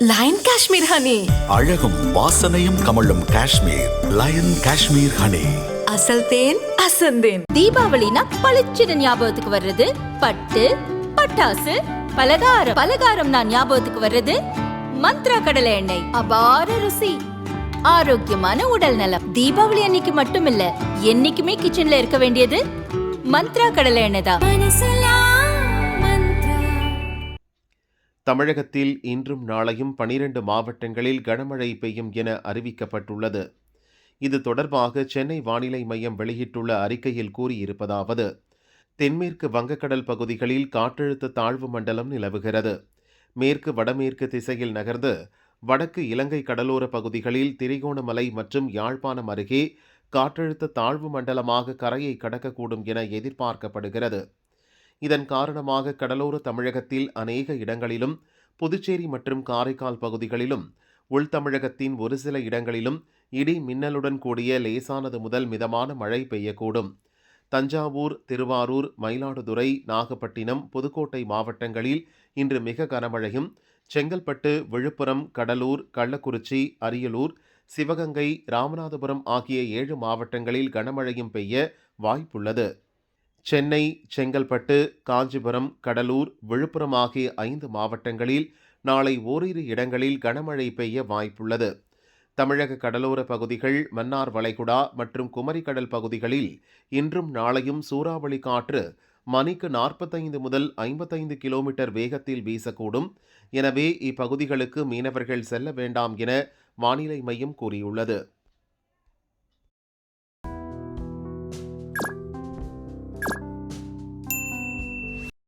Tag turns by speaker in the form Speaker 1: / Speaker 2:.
Speaker 1: Line Kashmir honey
Speaker 2: அழகும் வாசனையும் கமழும் காஷ்மீர். லயன் காஷ்மீர் ஹனி
Speaker 1: அசல் தேன் அசந்தேன்
Speaker 3: தீபாவளினா பளிச்சுன்னு ஞாபகத்துக்கு வர்றது பட்டு பட்டாசு பலகாரம். பலகாரம் நான் ஞாபகத்துக்கு வர்றது மந்த்ரா கடலை எண்ணெய். அபார ருசி. ஆரோக்கியமான உடல் நலம். தீபாவளி அன்னைக்கு மட்டும் இல்ல என்னைக்குமே கிச்சன்ல இருக்க வேண்டியது மந்த்ரா கடலை எண்ணெய் தான்.
Speaker 4: தமிழகத்தில் இன்றும் நாளையும் பனிரெண்டு மாவட்டங்களில் கனமழை பெய்யும் என அறிவிக்கப்பட்டுள்ளது. இது தொடர்பாக சென்னை வானிலை மையம் வெளியிட்டுள்ள அறிக்கையில் கூறியிருப்பதாவது தென்மேற்கு வங்கக்கடல் பகுதிகளில் காற்றழுத்த தாழ்வு மண்டலம் நிலவுகிறது. மேற்கு வடமேற்கு திசையில் நகர்ந்து வடக்கு இலங்கை கடலோர பகுதிகளில் திரிகோணமலை மற்றும் யாழ்ப்பாணம் அருகே காற்றழுத்த தாழ்வு மண்டலமாக கரையை கடக்கக்கூடும் என எதிர்பார்க்கப்படுகிறது. இதன் காரணமாக கடலோர தமிழகத்தில் அநேக இடங்களிலும் புதுச்சேரி மற்றும் காரைக்கால் பகுதிகளிலும் உள்தமிழகத்தின் ஒரு சில இடங்களிலும் இடி மின்னலுடன் கூடிய லேசானது முதல் மிதமான மழை பெய்யக்கூடும். தஞ்சாவூர் திருவாரூர் மயிலாடுதுறை நாகப்பட்டினம் புதுக்கோட்டை மாவட்டங்களில் இன்று மிக கனமழையும் செங்கல்பட்டு விழுப்புரம் கடலூர் கள்ளக்குறிச்சி அரியலூர் சிவகங்கை ராமநாதபுரம் ஆகிய ஏழு மாவட்டங்களில் கனமழையும் பெய்ய வாய்ப்புள்ளது. சென்னை செங்கல்பட்டு காஞ்சிபுரம் கடலூர் விழுப்புரம் ஆகிய ஐந்து மாவட்டங்களில் நாளை ஓரிரு இடங்களில் கனமழை பெய்ய வாய்ப்புள்ளது. தமிழக கடலோர பகுதிகள் மன்னார் வளைகுடா மற்றும் குமரிக்கடல் பகுதிகளில் இன்றும் நாளையும் சூறாவளி காற்று மணிக்கு நாற்பத்தைந்து முதல் ஐம்பத்தைந்து கிலோமீட்டர் வேகத்தில் வீசக்கூடும். எனவே இப்பகுதிகளுக்கு மீனவர்கள் செல்ல வேண்டாம் என வானிலை மையம் கூறியுள்ளது.